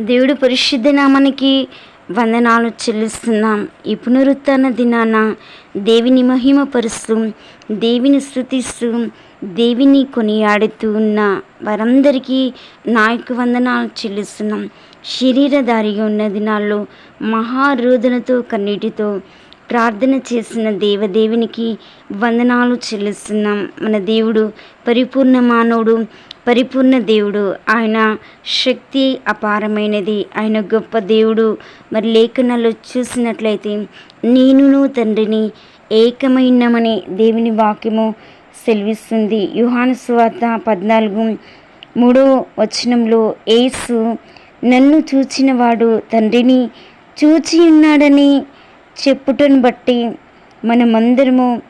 దేవుడు పరిశుద్ధ నామానికి వందనాలు చెల్లిస్తున్నాం. ఈ పునరుత్న దినాన దేవిని మహిమపరుస్తూ దేవిని స్థుతిస్తూ దేవిని కొనియాడుతూ ఉన్న వారందరికీ నాయకు వందనాలు చెల్లిస్తున్నాం. శరీరధారిగా ఉన్న దినాల్లో మహారోధనతో కన్నీటితో ప్రార్థన చేసిన దేవదేవునికి వందనాలు చెల్లిస్తున్నాం. మన దేవుడు పరిపూర్ణ మానవుడు పరిపూర్ణ దేవుడు. ఆయన శక్తి అపారమైనది. ఆయన గొప్ప దేవుడు. మరి లేఖనాలు చూసినట్లయితే నేనును తండ్రిని ఏకమైనమని దేవుని వాక్యము సెలవిస్తుంది. యుహాను స్వార్త పద్నాలుగు మూడో వచనంలో ఏసు నన్ను చూచినవాడు తండ్రిని చూచి ఉన్నాడని చెప్పుటను బట్టి మనమందరము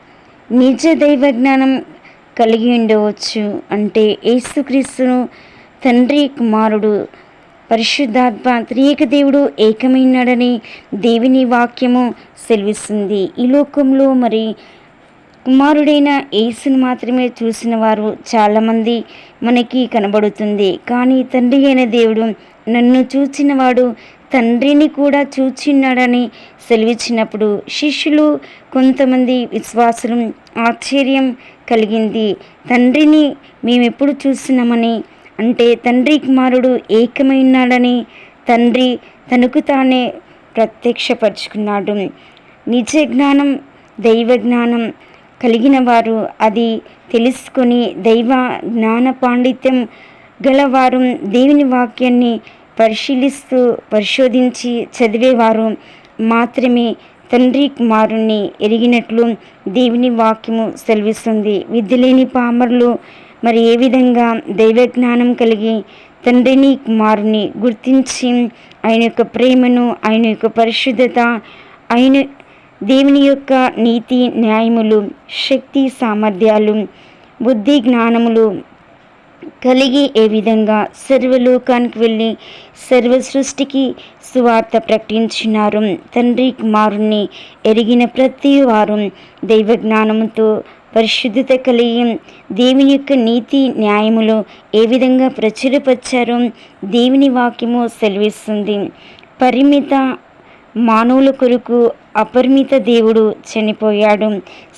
నిజ దైవ జ్ఞానం కలిగి ఉండవచ్చు. అంటే యేసుక్రీస్తును తండ్రి కుమారుడు పరిశుద్ధాత్మ త్రియేక దేవుడు ఏకమైనాడని దేవుని వాక్యము సెలవిస్తుంది. ఈ లోకంలో మరి కుమారుడైన యేసును మాత్రమే చూసిన వారు చాలామంది మనకి కనబడుతుంది. కానీ తండ్రి అయిన దేవుడు నన్ను చూచినవాడు తండ్రిని కూడా చూచిన్నాడని సెలవిచ్చినప్పుడు శిష్యులు కొంతమంది విశ్వాసులు ఆశ్చర్యం కలిగింది. తండ్రిని మేమెప్పుడు చూసినామని అంటే తండ్రి కుమారుడు ఏకమైనాడని తండ్రి తనకు తానే ప్రత్యక్షపరుచుకున్నాడు. నిజ జ్ఞానం దైవ జ్ఞానం కలిగిన వారు అది తెలుసుకొని దైవ జ్ఞాన పాండిత్యం గలవారు దేవుని వాక్యాన్ని పరిశీలిస్తూ పరిశోధించి చదివేవారు మాత్రమే తండ్రి కుమారుణ్ణి ఎరిగినట్లు దేవుని వాక్యము సెలవిస్తుంది. విద్య లేని పామరులు మరి ఏ విధంగా దైవ జ్ఞానం కలిగి తండ్రిని కుమారుని గుర్తించి ఆయన యొక్క ప్రేమను ఆయన యొక్క పరిశుద్ధత ఆయన దేవుని యొక్క నీతి న్యాయములు శక్తి సామర్థ్యాలు బుద్ధి జ్ఞానములు కలిగి ఏ విధంగా సర్వలోకానికి వెళ్ళి సర్వ సృష్టికి సువార్త ప్రకటించినారు. తండ్రి కుమారుణ్ణి ఎరిగిన ప్రతి వారు దైవ జ్ఞానముతో పరిశుద్ధత కలిగి దేవుని యొక్క నీతి న్యాయములు ఏ విధంగా ప్రచురపరిచారో దేవుని వాక్యము సెలవిస్తుంది. పరిమిత మానవుల కొరకు అపరిమిత దేవుడు చనిపోయాడు.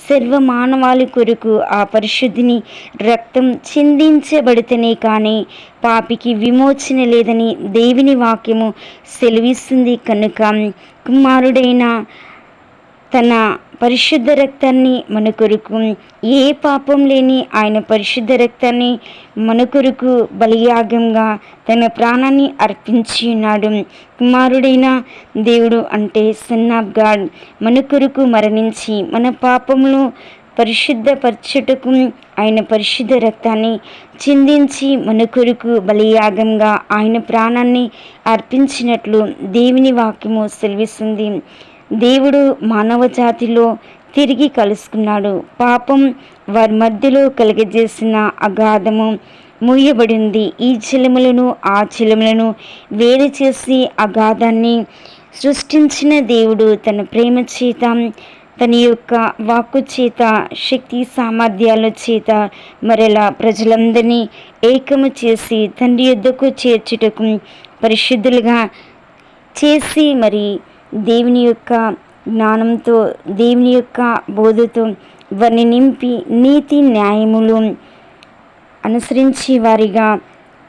సర్వ మానవాళి కొరకు ఆ పరిశుద్ధిని రక్తం చిందించబడితేనే కానీ పాపికి విమోచన లేదని దేవుని వాక్యము సెలవిస్తుంది కనుక కుమారుడైన తన పరిశుద్ధ రక్తాన్ని మన కొరకు ఏ పాపం లేని ఆయన పరిశుద్ధ రక్తాన్ని మన కొరకు బలియాగంగా తన ప్రాణాన్ని అర్పించి ఉన్నాడు కుమారుడైన దేవుడు అంటే సన్ ఆఫ్ గాడ్ మన కొరకు మరణించి మన పాపములు పరిశుద్ధపరచుటకు ఆయన పరిశుద్ధ రక్తాన్ని చిందించి మన కొరకు బలియాగంగా ఆయన ప్రాణాన్ని అర్పించినట్లు దేవుని వాక్యము సెలవిస్తుంది. దేవుడు మానవ జాతిలో తిరిగి కలుసుకున్నాడు. పాపం వారి మధ్యలో కలిగజేసిన అగాధము మూయబడింది. ఈ చిలుములను ఆ చిలుములను వేరు చేసి అగాధాన్ని సృష్టించిన దేవుడు తన ప్రేమ చేత తన యొక్క వాక్కు చేత శక్తి సామర్థ్యాల చేత మరలా ప్రజలందరినీ ఏకము చేసి తండ్రి యుద్ధకు చేర్చుటకు పరిశుద్ధులుగా చేసి మరి దేవుని యొక్క జ్ఞానంతో దేవుని యొక్క బోధతో వారిని నింపి నీతి న్యాయములు అనుసరించి వారిగా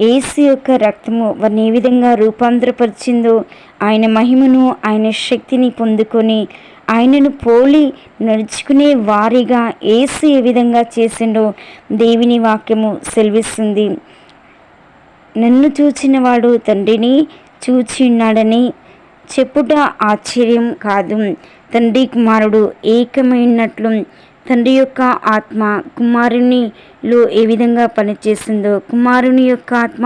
ఏసు యొక్క రక్తము వారిని ఏ విధంగా రూపాంతరపరిచిందో ఆయన మహిమను ఆయన శక్తిని పొందుకొని ఆయనను పోలి నడుచుకునే వారిగా ఏసు ఏ విధంగా చేసిండో దేవుని వాక్యము సెలవిస్తుంది. నన్ను చూచినవాడు తండ్రిని చూచి ఉన్నాడని చెప్పుట ఆశ్చర్యం కాదు. తండ్రి కుమారుడు ఏకమైనట్లు తండ్రి యొక్క ఆత్మ కుమారునిలో ఏ విధంగా పనిచేస్తుందో కుమారుని యొక్క ఆత్మ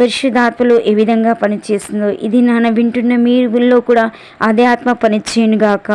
పరిశుధాత్మలో ఏ విధంగా పనిచేస్తుందో ఇది నాన్న వింటున్న మీరులో కూడా అదే ఆత్మ పనిచేయనుగాక.